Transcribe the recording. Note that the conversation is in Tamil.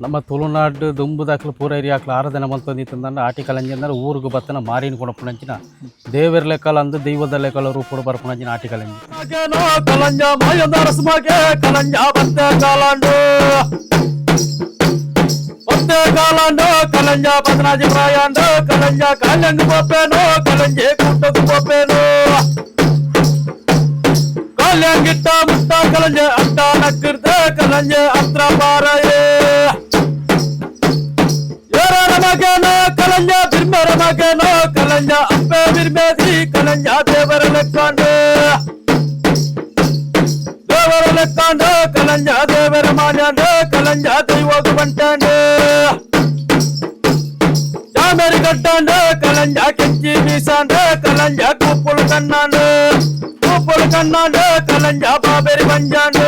ನಮ್ಮ ತುಳುನಾಡು ದುಂಬುದಾಕ್ಲು ಪೂರ ಏರಿಯಾಕ್ಲು ಆರು ದಿನ ಮಂತಂದಿತ್ತಂದ್ರೆ ಆಟಿ ಕಲಂಜಿ ಅಂದ್ರೆ ಊರಿಗೆ ಬತ್ತನ ಮಾರಿನ ಕೊಡಪುಣಂಚಿನ ದೇವರ ಲೆಕ್ಕಲ ಅಂದು ದೈವದ ಲೆಕ್ಕಲ ರೂಪುಡು ಬರ್ಪುಣಂಚಿನ ಆಟಿ ಕಲಂಜಿ ಕಲಂಜ ಮಾಯಂದಾರ ಸ್ಮಗೆ ಕಲಂಜ ಬತ್ತೆ ಕಾಲಾಂಡು ಬತ್ತೆ ಕಾಲಾಂಡು ಕಲಂಜ ಬದನಾಜಿ ಪ್ರಾಯಾಂಡು ಕಲಂಜ ಕಾಲಂದು ಬಪ್ಪೇನು ಕಲಂಜೆ ಕುಟ್ಟದು ಬಪ್ಪೇನು ಕಾಲ್ಯಾಂಗಿಟ್ಟ ಮುಟ್ಟ ಕಲಂಜ ಅಟ್ಟ ನಕ್ಕಿರ್ದ நஞ்ச அஸ்திர பாறையே. மகனோ கலஞ்ச பிர்மர மகனோ கலஞ்ச அப்பே பிர்மேதி கலஞ்ச தேவரலக்காண்டு தேவரலக்காண்டு கலஞ்ச தேவர மாஞ்சாண்டு கலஞ்ச தெய்வோகு பண்டாண்டு ஜாமேரி கட்டாண்டு கலஞ்ச கெஞ்சி வீசாண்டு கலஞ்ச கூப்புள் கண்ணாண்டு. கூப்புள் கண்ணாண்டு கலஞ்ச பாபேரி பஞ்சாண்டு